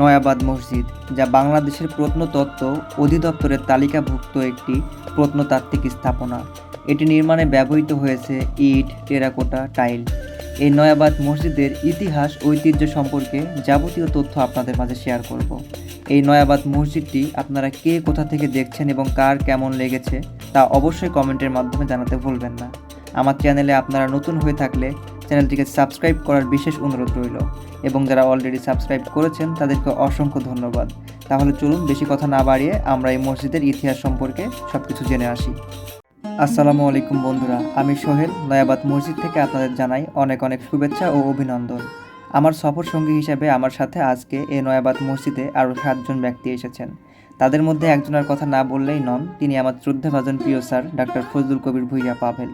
নয়াবাদ মসজিদ, যা বাংলাদেশের প্রত্নতত্ত্ব অধিদপ্তরের তালিকাভুক্ত একটি প্রত্নতাত্ত্বিক স্থাপনা। এটি নির্মাণে ব্যবহৃত হয়েছে ইট, টেরাকোটা, টাইল। এই নয়াবাদ মসজিদের ইতিহাস, ঐতিহ্য সম্পর্কে যাবতীয় তথ্য আপনাদের মাঝে শেয়ার করব। এই নয়াবাদ মসজিদটি আপনারা কে কোথা থেকে দেখছেন এবং কার কেমন লেগেছে, তা অবশ্যই কমেন্টের মাধ্যমে জানাতে ভুলবেন না। আমার চ্যানেলে আপনারা নতুন হয়ে থাকলে চ্যানেলটিকে সাবস্ক্রাইব করার বিশেষ অনুরোধ রইল এবং যারা অলরেডি সাবস্ক্রাইব করেছেন, তাদেরকে অসংখ্য ধন্যবাদ। তাহলে চলুন বেশি কথা না বাড়িয়ে আমরা এই মসজিদের ইতিহাস সম্পর্কে সব কিছু জেনে আসি। আসসালামু আলাইকুম বন্ধুরা, আমি সোহেল, নয়াবাদ মসজিদ থেকে আপনাদের জানাই অনেক অনেক শুভেচ্ছা ও অভিনন্দন। আমার সফর সঙ্গী হিসেবে আমার সাথে আজকে এই নয়াবাদ মসজিদে আরও সাতজন ব্যক্তি এসেছেন। তাদের মধ্যে একজনের কথা না বললেই নন, তিনি আমার শ্রদ্ধাভাজন প্রিয় স্যার, ডাক্তার ফজলুল কবির ভুইয়া পাভেল।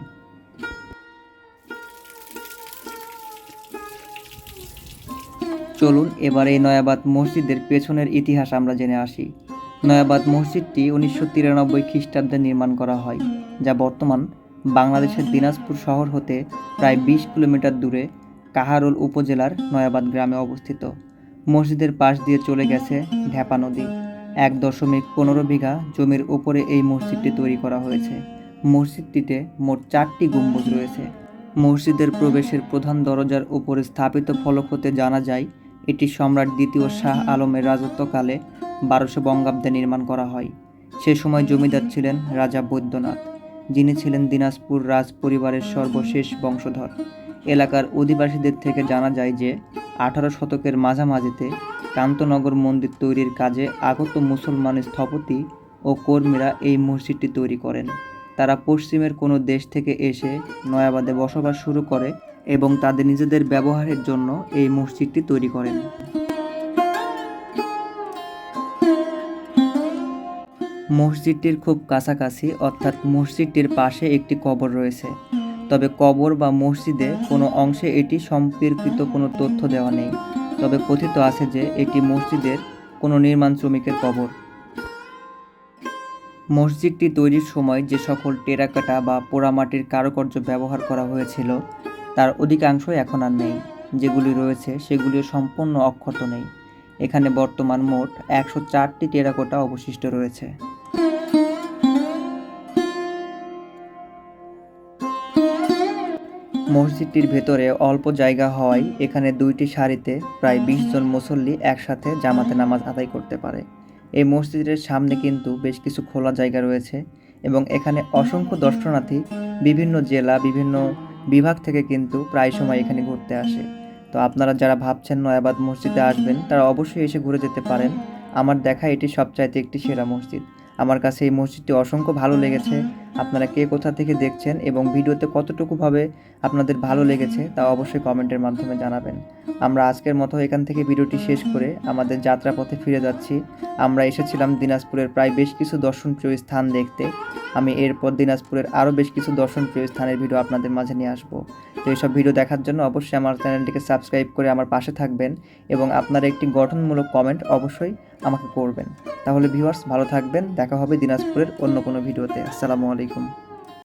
চলুন এবার এই নয়াবাদ মসজিদের পেছনের ইতিহাস আমরা জেনে আসি। নয়াবাদ মসজিদটি উনিশশো তিরানব্বই খ্রিস্টাব্দে নির্মাণ করা হয়, যা বর্তমান বাংলাদেশের দিনাজপুর শহর হতে প্রায় বিশ কিলোমিটার দূরে কাহারোল উপজেলার নয়াবাদ গ্রামে অবস্থিত। মসজিদের পাশ দিয়ে চলে গেছে ঢ্যাপা নদী। এক দশমিক পনেরো বিঘা জমির উপরে এই মসজিদটি তৈরি করা হয়েছে। মসজিদটিতে মোট চারটি গম্বুজ রয়েছে। মসজিদের প্রবেশের প্রধান দরজার উপরে স্থাপিত ফলক হতে জানা যায় এটি সম্রাট দ্বিতীয় শাহ আলমের রাজত্বকালে বারোশো বঙ্গাব্দে নির্মাণ করা হয়। সে সময় জমিদার ছিলেন রাজা বৈদ্যনাথ, যিনি ছিলেন দিনাজপুর রাজ পরিবারের সর্বশেষ বংশধর। এলাকার অধিবাসীদের থেকে জানা যায় যে, আঠারো শতকের মাঝামাঝিতে কান্তনগর মন্দির তৈরির কাজে আগত মুসলমান স্থপতি ও কর্মীরা এই মসজিদটি তৈরি করেন। তারা পশ্চিমের কোনো দেশ থেকে এসে নয়াবাদে বসবাস শুরু করে এবং তাদের নিজেদের ব্যবহারের জন্য এই মসজিদটি তৈরি করেন। মসজিদটির খুব কাছাকাছি, অর্থাৎ মসজিদটির পাশে একটি কবর রয়েছে। তবে কবর বা মসজিদে কোনো অংশে এটি সম্পর্কিত কোনো তথ্য দেওয়া নেই। তবে কথিত আছে যে এটি মসজিদের কোনো নির্মাণ শ্রমিকের কবর। মসজিদটি তৈরির সময় যে সকল টেরাকাটা বা পোড়ামাটির কারুকার্য ব্যবহার করা হয়েছিল তার অধিকাংশই এখন আর নেই। যেগুলি রয়েছে সেগুলিও সম্পূর্ণ অক্ষত নেই। এখানে বর্তমান মোট একশো চারটি টেরাকোটা অবশিষ্ট রয়েছে। মসজিদটির ভেতরে অল্প জায়গা হওয়ায় এখানে দুইটি সারিতে প্রায় বিশ জন মুসল্লি একসাথে জামাতে নামাজ আদায় করতে পারে। এই মসজিদের সামনে কিন্তু বেশ কিছু খোলা জায়গা রয়েছে এবং এখানে অসংখ্য দর্শনার্থী, বিভিন্ন জেলা, বিভিন্ন বিভাগ থেকে কিন্তু প্রায় সময় এখানে ঘুরতে আসে। তো আপনারা যারা ভাবছেন নয়াবাদ মসজিদে আসবেন, তারা অবশ্যই এসে ঘুরে যেতে পারেন। আমার দেখা এটি সবচাইতে একটি সেরা মসজিদ। আমার কাছে এই মসজিদটি অসংখ্য ভালো লেগেছে। আপনারা কে কোথা থেকে দেখছেন এবং ভিডিওতে কতটুকুভাবে আপনাদের ভালো লেগেছে তা অবশ্যই কমেন্টের মাধ্যমে জানাবেন। আমরা আজকের মতো এখান থেকে ভিডিওটি শেষ করে আমাদের যাত্রাপথে ফিরে যাচ্ছি। আমরা এসেছিলাম দিনাজপুরের প্রায় বেশ কিছু দর্শনপ্রিয় স্থান দেখতে। আমি এরপর দিনাজপুরের আরও বেশ কিছু দর্শনপ্রিয় স্থানের ভিডিও আপনাদের মাঝে নিয়ে আসব। তো এইসব ভিডিও দেখার জন্য অবশ্যই আমার চ্যানেলটিকে সাবস্ক্রাইব করে আমার পাশে থাকবেন এবং আপনার একটি গঠনমূলক কমেন্ট অবশ্যই আমাকে করবেন। তাহলে ভিউয়ার্স ভালো থাকবেন দেখা হবে দিনাজপুরের অন্য কোনো ভিডিওতে। আসসালামু আলাইকুম।